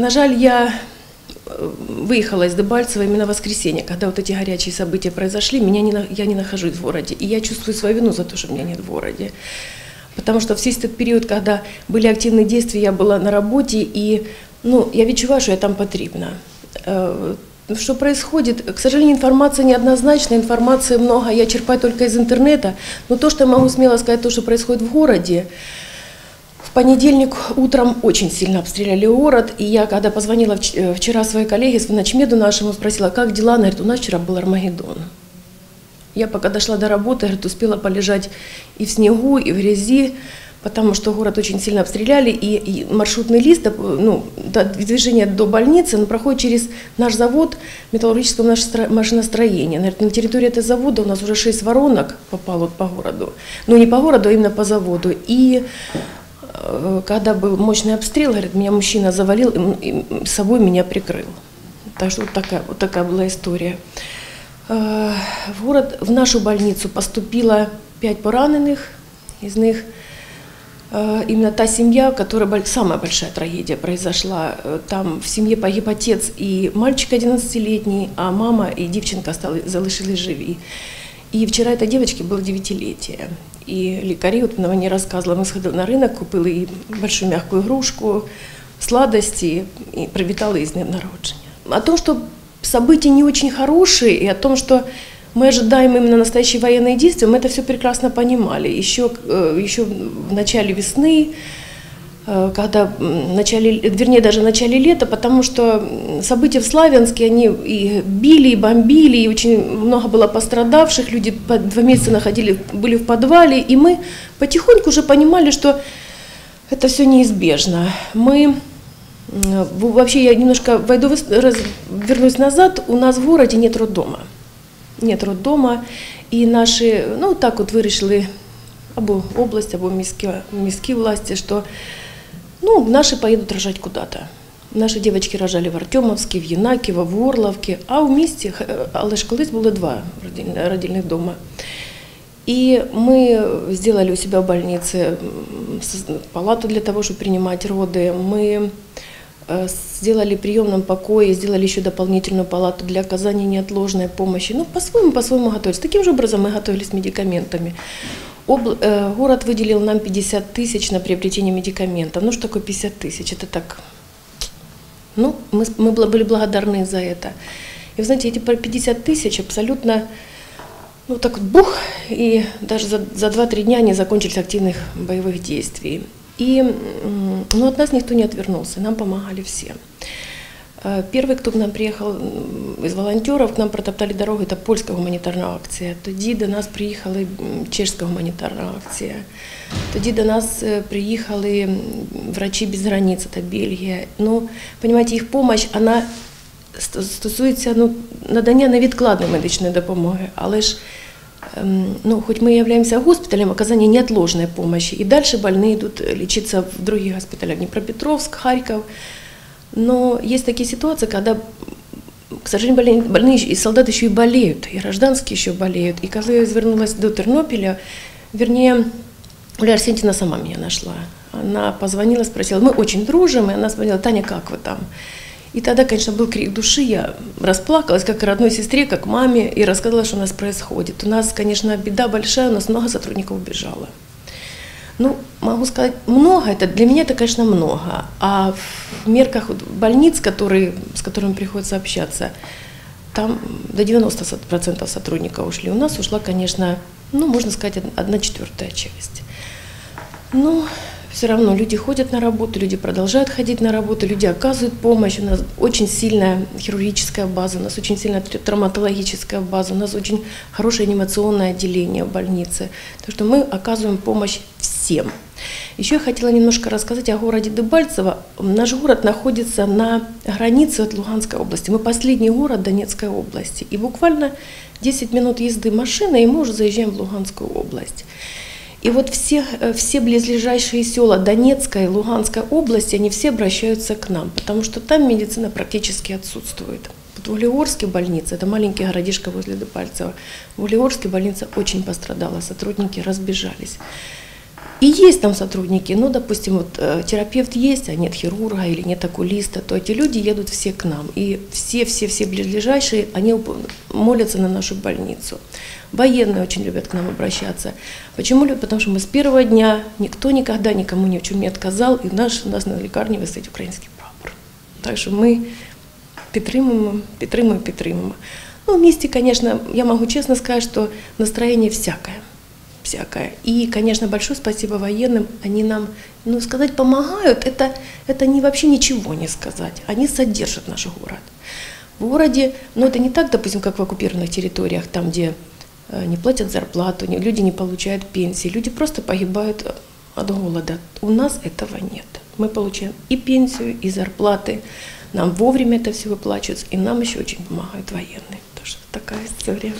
на жаль, я э, выехала из Дебальцева именно в воскресенье, когда вот эти горячие события произошли, меня не, я не нахожусь в городе, и я чувствую свою вину за то, что меня нет в городе. Потому что весь этот период, когда были активные действия, я была на работе, и ну, я відчуваю, що я там потрібна. Э, Что происходит? К сожалению, информация неоднозначная, информации много, я черпаю только из интернета. Но то, что я могу смело сказать, то, что происходит в городе, понедельник утром очень сильно обстреляли город, и я, когда позвонила э, вчера своей коллеге, ночмеду нашему, спросила, как дела, она говорит, у нас вчера был Армагеддон. Я пока дошла до работы, говорит, успела полежать и в снегу, и в грязи, потому что город очень сильно обстреляли, и, и маршрутный лист, ну, движение до больницы, он проходит через наш завод металлургического машестро- машиностроения. Говорит, на территории этого завода у нас уже шесть воронок попало по городу. Ну, не по городу, а именно по заводу. И когда был мощный обстрел, говорит, меня мужчина завалил и, собой меня прикрыл. Так что вот такая, вот такая была история. Э, В город, в нашу больницу поступило пять пораненых, из них э, именно та семья, которая самая большая трагедия произошла. Э, Там в семье погиб отец и мальчик 11-летний, а мама и девчонка стали, залишились живі. І вчора этой девочке было девятилетие. И лікарі, от вона мені розказувала, ми сходили на ринок, купили їй большую мягкую игрушку, сладости и привітали із днем народження. О том, что события не очень хорошие, и о том, что мы ожидаем именно настоящие военные действия, мы это все прекрасно понимали. Еще, э, еще в начале весны, э, когда м, в начале, вернее, даже в начале лета, потому что м, события в Славянске, они и били, и бомбили, и очень много было пострадавших, люди по два месяца находили, были в подвале, и мы потихоньку уже понимали, что это все неизбежно. Мы м, в- вообще я немножко войду, в ис- раз- вернусь назад. У нас в городе нет роддома. Нет роддома. І наші, ну так от вирішили або область, або міські, міські власті, що ну, наші поїдуть рожати куди-то. Наші дівчатки рожали в Артемовській, в Єнаківо, в Орловці, а в місті, х- але ж колись було два родильних, родильних дома. И мы сделали у себя в больнице м, соз- палату для того, чтобы принимать роды. Мы э, сделали в приемном покое, сделали еще дополнительную палату для оказания неотложной помощи. Ну, по-своему, по-своему готовились. Таким же образом мы готовились медикаментами. Обл- э, город выделил нам 50 тысяч на приобретение медикаментов. Ну, что такое 50 тысяч? Это так, ну, мы, мы были благодарны за это. И вы знаете, эти по 50 тысяч абсолютно ну так вот бух, и даже за, за 2-3 дня не закончились активных боевых действий. И м, ну, от нас никто не отвернулся, нам помогали все. Э, Первый, кто к нам приехал м, из волонтеров, к нам протоптали дорогу, это польская гуманітарна акція. Тоді до нас приїхали м, чешська гуманітарна акція. Тоді до нас е, приїхали м, врачи без границ, это Бельгія. Ну, понимаете, їх помощь, она ст- стосується ну, надання невідкладної медичної допомоги, але ж ем, ну, хоч ми являемся госпиталем оказания неотложной помощи, и дальше больные идут лечиться в других госпиталях, Днепропетровск, Харьков. Но есть такие ситуации, когда, к сожалению, больные, больные и солдаты еще и болеют, и гражданские еще болеют. И когда я вернулась до Тернополя, вернее, Оля Арсентьевна сама меня нашла. Она позвонила, спросила, мы очень дружим, и она спросила, Таня, как вы там? И тогда, конечно, был крик души, я расплакалась, как родной сестре, как маме, и рассказала, что у нас происходит. У нас, конечно, беда большая, у нас много сотрудников убежало. Ну, могу сказать, много, это для меня это, конечно, много. А в мерках больниц, которые, с которыми приходится общаться, там до 90% сотрудников ушли. У нас ушла, конечно, ну, можно сказать, од- одна четвертая часть. Ну, все равно люди ходят на работу, люди продолжают ходить на работу, люди оказывают помощь. У нас очень сильная хирургическая база, у нас очень сильная тр- травматологическая база, у нас очень хорошее анимационное отделение в больнице. Так что мы оказываем помощь всем. Еще я хотела немножко рассказать о городе Дебальцево. Наш город находится на границе от Луганской области. Мы последний город Донецкой области. И буквально 10 минут езды машины, и мы уже заезжаем в Луганскую область. И вот все, э, все близлежащие села Донецкой и Луганской области, они все обращаются к нам, потому что там медицина практически отсутствует. Вот в Улиорске больница, это маленький городишко возле Дебальцева, в Улиорске больница очень пострадала, сотрудники разбежались. И есть там сотрудники, ну, допустим, вот э, терапевт есть, а нет хирурга или нет окулиста, то эти люди едут все к нам. И все-все-все ближайшие, они молятся на нашу больницу. Военные очень любят к нам обращаться. Почему любят? Потому что мы с первого дня, никто никогда никому ни в чем не отказал, и наш, у нас на лекарне висить український прапор. Так что мы підтримуємо, підтримуємо, підтримуємо. Ну, в місті, конечно, я могу честно сказать, что настроение всякое всякое. И, конечно, большое спасибо военным. Они нам, ну, сказать, помогают. Это, это не, вообще ничего не сказать. Они содержат наш город. В городе, ну, это не так, допустим, как в оккупированных территориях, там, где э, не платят зарплату, люди не получают пенсии, люди просто погибают э, от голода. У нас этого нет. Мы получаем и пенсию, и зарплаты. Нам вовремя это все выплачивается, и нам еще очень помогают военные. Тоже такая история.